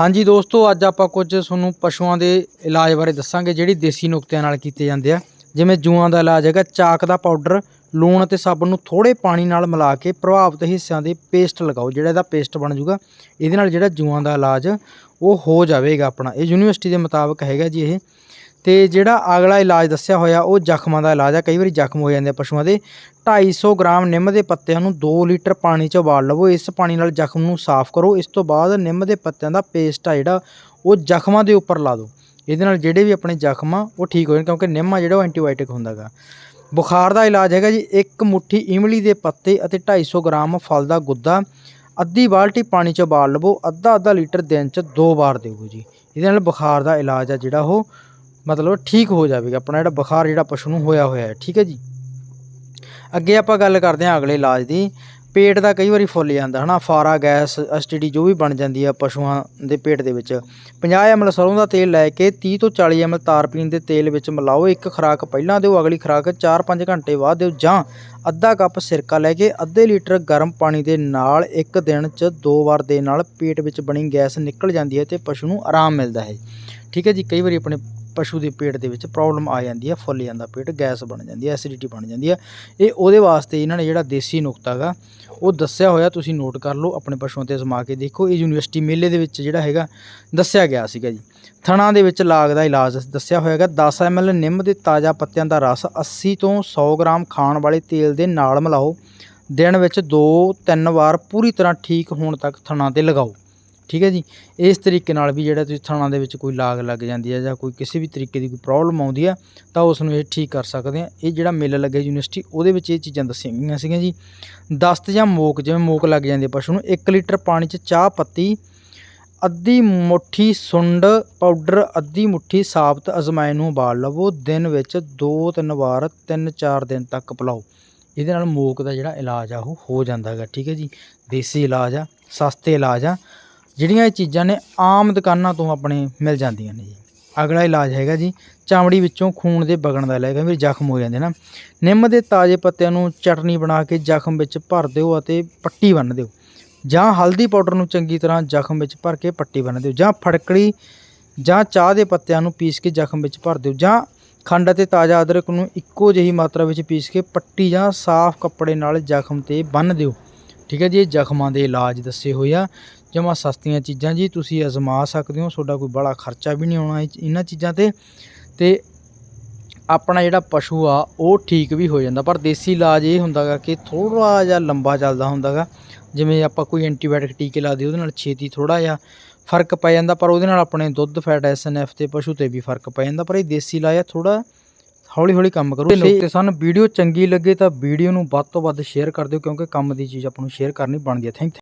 ਹਾਂਜੀ ਦੋਸਤੋ, ਅੱਜ ਆਪਾਂ ਕੁਝ ਤੁਹਾਨੂੰ ਪਸ਼ੂਆਂ ਦੇ ਇਲਾਜ ਬਾਰੇ ਦੱਸਾਂਗੇ, ਜਿਹੜੀ ਦੇਸੀ ਨੁਕਤਿਆਂ ਨਾਲ ਕੀਤੇ ਜਾਂਦੇ ਆ। ਜਿਵੇਂ ਜੂਆਂ ਦਾ ਇਲਾਜ ਹੈਗਾ, ਚਾਕ ਦਾ ਪਾਊਡਰ, ਲੂਣ ਅਤੇ ਸਾਬਣ ਨੂੰ ਥੋੜੇ ਪਾਣੀ ਨਾਲ ਮਿਲਾ ਕੇ ਪ੍ਰਭਾਵਿਤ ਹਿੱਸਿਆਂ ਦੇ ਪੇਸਟ ਲਗਾਓ, ਜਿਹੜਾ ਇਹਦਾ ਪੇਸਟ ਬਣ ਜਾਊਗਾ। ਇਹਦੇ ਨਾਲ ਜਿਹੜਾ ਜੂਆਂ ਦਾ ਇਲਾਜ, ਉਹ ਹੋ ਜਾਵੇਗਾ ਆਪਣਾ। ਇਹ ਯੂਨੀਵਰਸਿਟੀ ਦੇ ਮੁਤਾਬਕ ਹੈਗਾ ਜੀ ਇਹ। ਤੇ ਜਿਹੜਾ ਅਗਲਾ ਇਲਾਜ ਦੱਸਿਆ ਹੋਇਆ, ਉਹ ਜ਼ਖਮਾਂ ਦਾ ਇਲਾਜ ਆ। ਕਈ ਵਾਰੀ ਜ਼ਖਮ ਹੋ ਜਾਂਦੇ ਆ ਪਸ਼ੂਆਂ ਦੇ। 250 ਗ੍ਰਾਮ ਨਿੰਮ ਦੇ ਪੱਤਿਆਂ ਨੂੰ 2 ਲੀਟਰ ਪਾਣੀ 'ਚ ਉਬਾਲ ਲਵੋ। ਇਸ ਪਾਣੀ ਨਾਲ ਜ਼ਖਮ ਨੂੰ ਸਾਫ਼ ਕਰੋ। ਇਸ ਤੋਂ ਬਾਅਦ ਨਿੰਮ ਦੇ ਪੱਤਿਆਂ ਦਾ ਪੇਸਟ ਆ ਜਿਹੜਾ, ਉਹ ਜ਼ਖਮਾਂ ਦੇ ਉੱਪਰ ਲਾ ਦਿਓ। ਇਹਦੇ ਨਾਲ ਜਿਹੜੇ ਵੀ ਆਪਣੇ ਜ਼ਖਮ ਆ, ਉਹ ਠੀਕ ਹੋ ਜਾਣ, ਕਿਉਂਕਿ ਨਿੰਮ ਆ ਜਿਹੜਾ, ਉਹ ਐਂਟੀਬਾਇਓਟਿਕ ਹੁੰਦਾਗਾ। ਬੁਖਾਰ ਦਾ ਇਲਾਜ ਹੈਗਾ ਜੀ। ਇੱਕ ਮੁੱਠੀ ਇਮਲੀ ਦੇ ਪੱਤੇ ਅਤੇ 250 ਗ੍ਰਾਮ ਫਲ ਦਾ ਗੁੱਦਾ। ਅੱਧੀ ਬਾਲਟੀ ਪਾਣੀ 'ਚ ਉਬਾਲ ਲਵੋ। ਅੱਧਾ ਅੱਧਾ ਲੀਟਰ ਦਿਨ 'ਚ ਦੋ ਵਾਰ ਦਿਓ ਜੀ। ਇਹਦੇ ਨਾਲ ਬੁਖਾਰ ਦਾ ਇਲਾਜ ਆ ਜਿਹੜਾ ਉਹ ਮਤਲਬ ਠੀਕ ਹੋ ਜਾਵੇਗਾ, ਆਪਣਾ ਜਿਹੜਾ ਬੁਖਾਰ, ਜਿਹੜਾ ਪਸ਼ੂ ਨੂੰ ਹੋਇਆ ਹੋਇਆ ਹੈ, ਠੀਕ ਹੈ ਜੀ? ਅੱਗੇ ਆਪਾਂ ਗੱਲ ਕਰਦੇ ਹਾਂ ਅਗਲੇ ਇਲਾਜ ਦੀ। ਪੇਟ ਦਾ ਕਈ ਵਾਰੀ ਫੁੱਲ ਜਾਂਦਾ, ਹਨਾ? ਫਾਰਾ, ਗੈਸ ਐਸਟੀਡੀ ਜੋ ਵੀ ਬਣ ਜਾਂਦੀ ਆ ਪਸ਼ੂਆਂ ਦੇ ਪੇਟ ਦੇ ਵਿੱਚ। 50 ml ਸਰੋਂ ਦਾ ਤੇਲ ਲੈ ਕੇ 30 ਤੋਂ 40 ml ਤਾਰਪੀਨ ਦੇ ਤੇਲ ਵਿੱਚ ਮਿਲਾਓ। ਇੱਕ ਖੁਰਾਕ ਪਹਿਲਾਂ ਦਿਓ, ਅਗਲੀ ਖੁਰਾਕ 4-5 ਘੰਟੇ ਬਾਅਦ ਦਿਓ, ਜਾਂ ਅੱਧਾ ਕੱਪ ਸਿਰਕਾ ਲੈ ਕੇ ਅੱਧੇ ਲੀਟਰ ਗਰਮ ਪਾਣੀ ਦੇ ਨਾਲ ਇੱਕ ਦਿਨ 'ਚ ਦੋ ਵਾਰ ਦੇ ਨਾਲ ਪੇਟ ਵਿੱਚ ਬਣੀ ਗੈਸ ਨਿਕਲ ਜਾਂਦੀ ਹੈ ਤੇ ਪਸ਼ੂ ਨੂੰ ਆਰਾਮ ਮਿਲਦਾ ਹੈ। ਠੀਕ ਹੈ ਜੀ? ਕਈ ਵਾਰੀ ਆਪਣੇ ਪਸ਼ੂ ਦੇ ਪੇਟ ਦੇ ਵਿੱਚ ਪ੍ਰੋਬਲਮ ਆ ਜਾਂਦੀ ਹੈ ਫੁੱਲ ਜਾਂਦਾ ਪੇਟ, ਗੈਸ ਬਣ ਜਾਂਦੀ ਹੈ ਐਸਿਡਿਟੀ ਬਣ ਜਾਂਦੀ ਹੈ ਇਹ ਉਹਦੇ ਵਾਸਤੇ ਇਹਨਾਂ ਨੇ ਜਿਹੜਾ ਦੇਸੀ ਨੁਕਤਾ ਹੈਗਾ ਉਹ ਦੱਸਿਆ ਹੋਇਆ, ਤੁਸੀਂ ਨੋਟ ਕਰ ਲਓ, ਆਪਣੇ ਪਸ਼ੂਆਂ ਤੇ ਅਜ਼ਮਾ ਕੇ ਦੇਖੋ। ਇਹ ਯੂਨੀਵਰਸਿਟੀ ਮੇਲੇ ਦੇ ਵਿੱਚ ਜਿਹੜਾ ਹੈਗਾ, ਦੱਸਿਆ ਗਿਆ ਸੀਗਾ ਜੀ। ਥਣਾ ਦੇ ਵਿੱਚ ਲਾਗ ਦਾ ਇਲਾਜ ਦੱਸਿਆ ਹੋਇਆ ਹੋਇਆਗਾ 10 ml ਨਿੰਮ ਦੇ ਤਾਜ਼ਾ ਪੱਤਿਆਂ ਦਾ ਰਸ 80 ਤੋਂ 100 ਗ੍ਰਾਮ ਖਾਣ ਵਾਲੇ ਤੇਲ ਦੇ ਨਾਲ ਮਿਲਾਓ। ਦਿਨ ਵਿੱਚ 2-3 ਵਾਰ ਪੂਰੀ ਤਰ੍ਹਾਂ ਠੀਕ ਹੋਣ ਤੱਕ ਥਣਾ ਤੇ ਲਗਾਓ। ਠੀਕ ਹੈ ਜੀ? ਇਸ ਤਰੀਕੇ ਨਾਲ ਵੀ ਜਿਹੜਾ ਤੁਸੀਂ ਥਣਾ ਦੇ ਵਿੱਚ ਕੋਈ ਲਾਗ ਲੱਗ ਜਾਂਦੀ ਹੈ ਜਾਂ ਕੋਈ ਕਿਸੇ ਵੀ ਤਰੀਕੇ ਦੀ ਕੋਈ ਪ੍ਰੋਬਲਮ ਆਉਂਦੀ ਆ ਤਾਂ ਉਸ ਨੂੰ ਇਹ ਠੀਕ ਕਰ ਸਕਦੇ ਆ ਇਹ ਜਿਹੜਾ ਮੇਲਾ ਲੱਗਿਆ ਯੂਨੀਵਰਸਿਟੀ, ਉਹਦੇ ਵਿੱਚ ਇਹ ਚੀਜ਼ਾਂ ਦੱਸੀਆਂ ਗਈਆਂ ਸੀਗੀਆਂ ਜੀ। ਦਸਤ ਜਾਂ ਮੋਕ, ਜਿਵੇਂ ਮੋਕ ਲੱਗ ਜਾਂਦੀ ਹੈ ਪਸ਼ੂ ਨੂੰ 1 ਲੀਟਰ ਪਾਣੀ 'ਚ ਚਾਹ ਪੱਤੀ, ਅੱਧੀ ਮੁੱਠੀ ਸੁੰਡ ਪਾਊਡਰ, ਅੱਧੀ ਮੁੱਠੀ ਸਾਬਤ ਅਜਮਾਇਨ ਨੂੰ ਉਬਾਲ ਲਵੋ, ਦਿਨ ਵਿੱਚ 2-3 ਵਾਰ 3-4 ਦਿਨ ਤੱਕ ਪਿਲਾਓ। ਇਹਦੇ ਨਾਲ ਮੋਕ ਦਾ ਜਿਹੜਾ ਇਲਾਜ ਆ, ਉਹ ਹੋ ਜਾਂਦਾ ਹੈਗਾ, ਠੀਕ ਹੈ ਜੀ? ਦੇਸੀ ਇਲਾਜ ਆ, ਸਸਤੇ ਇਲਾਜ ਆ ਜਿਹੜੀਆਂ ਇਹ ਚੀਜ਼ਾਂ ਨੇ ਆਮ ਦੁਕਾਨਾਂ ਤੋਂ ਆਪਣੇ ਮਿਲ ਜਾਂਦੀਆਂ ਨੇ ਜੀ। ਅਗਲਾ ਇਲਾਜ ਹੈਗਾ ਜੀ, ਚਾਮੜੀ ਵਿੱਚੋਂ ਖੂਨ ਦੇ ਵਗਣ ਦਾ ਇਲਾਜ ਵੀ ਜ਼ਖਮ ਹੋ ਜਾਂਦੇ ਨਾ। ਨਿੰਮ ਦੇ ਤਾਜ਼ੇ ਪੱਤਿਆਂ ਨੂੰ ਚਟਨੀ ਬਣਾ ਕੇ ਜ਼ਖਮ ਵਿੱਚ ਭਰ ਦਿਓ ਅਤੇ ਪੱਟੀ ਬੰਨ੍ਹ ਦਿਓ। ਜਾਂ ਹਲਦੀ ਪਾਊਡਰ ਨੂੰ ਚੰਗੀ ਤਰ੍ਹਾਂ ਜ਼ਖਮ ਵਿੱਚ ਭਰ ਕੇ ਪੱਟੀ ਬੰਨ੍ਹ ਦਿਓ। ਜਾਂ ਫੜਕੜੀ ਜਾਂ ਚਾਹ ਦੇ ਪੱਤਿਆਂ ਨੂੰ ਪੀਸ ਕੇ ਜ਼ਖਮ ਵਿੱਚ ਭਰ ਦਿਓ। ਜਾਂ ਖੰਡ ਅਤੇ ਤਾਜ਼ਾ ਅਦਰਕ ਨੂੰ ਇੱਕੋ ਜਿਹੀ ਮਾਤਰਾ ਵਿੱਚ ਪੀਸ ਕੇ ਪੱਟੀ ਜਾਂ ਸਾਫ਼ ਕੱਪੜੇ ਨਾਲ ਜ਼ਖਮ ਤੇ ਬੰਨ੍ਹ ਦਿਓ। ਠੀਕ ਹੈ ਜੀ, ਇਹ ਜ਼ਖਮਾਂ ਦੇ ਇਲਾਜ ਦੱਸੇ ਹੋਏ ਆ। ਜਮਾ ਸਸਤੀਆਂ ਚੀਜ਼ਾਂ ਜੀ, ਤੁਸੀਂ ਅਜ਼ਮਾ ਸਕਦੇ ਹੋ, ਤੁਹਾਡਾ ਕੋਈ ਬੜਾ ਖਰਚਾ ਵੀ ਨਹੀਂ ਆਉਣਾ ਇਹ ਇਹਨਾਂ ਚੀਜ਼ਾਂ ਤੇ। ਤੇ ਆਪਣਾ ਜਿਹੜਾ ਪਸ਼ੂ ਆ, ਉਹ ਠੀਕ ਵੀ ਹੋ ਜਾਂਦਾ, ਪਰ ਦੇਸੀ ਇਲਾਜ ਇਹ ਹੁੰਦਾਗਾ ਕਿ ਥੋੜਾ ਜਿਹਾ ਲੰਬਾ ਚੱਲਦਾ ਹੁੰਦਾਗਾ ਜਿਵੇਂ ਆਪਾਂ ਕੋਈ ਐਂਟੀਬਾਇਓਟਿਕ ਟੀਕੇ ਲਾ ਦਈਏ ਉਹਦੇ ਨਾਲ ਛੇਤੀ ਥੋੜਾ ਜਿਹਾ ਫ਼ਰਕ ਪੈ ਜਾਂਦਾ, ਪਰ ਉਹਦੇ ਨਾਲ ਆਪਣੇ ਦੁੱਧ, ਫੈਟ ਐਸਐਨਐਫ ਤੇ ਪਸ਼ੂ ਤੇ ਵੀ ਫ਼ਰਕ ਪੈ ਜਾਂਦਾ। ਪਰ ਇਹ ਦੇਸੀ ਇਲਾਜ ਆ ਥੋੜਾ ਹੌਲੀ ਹੌਲੀ ਕੰਮ ਕਰੂ। ਤੇ ਸਾਨੂੰ ਵੀਡੀਓ ਚੰਗੀ ਲੱਗੇ ਤਾਂ ਵੀਡੀਓ ਨੂੰ ਵੱਧ ਤੋਂ ਵੱਧ ਸ਼ੇਅਰ ਕਰ ਦਿਓ ਕਿਉਂਕਿ ਕੰਮ ਦੀ ਚੀਜ਼ ਆਪਾਂ ਨੂੰ ਸ਼ੇਅਰ ਕਰਨੀ ਬਣਦੀ ਹੈ। ਥੈਂਕ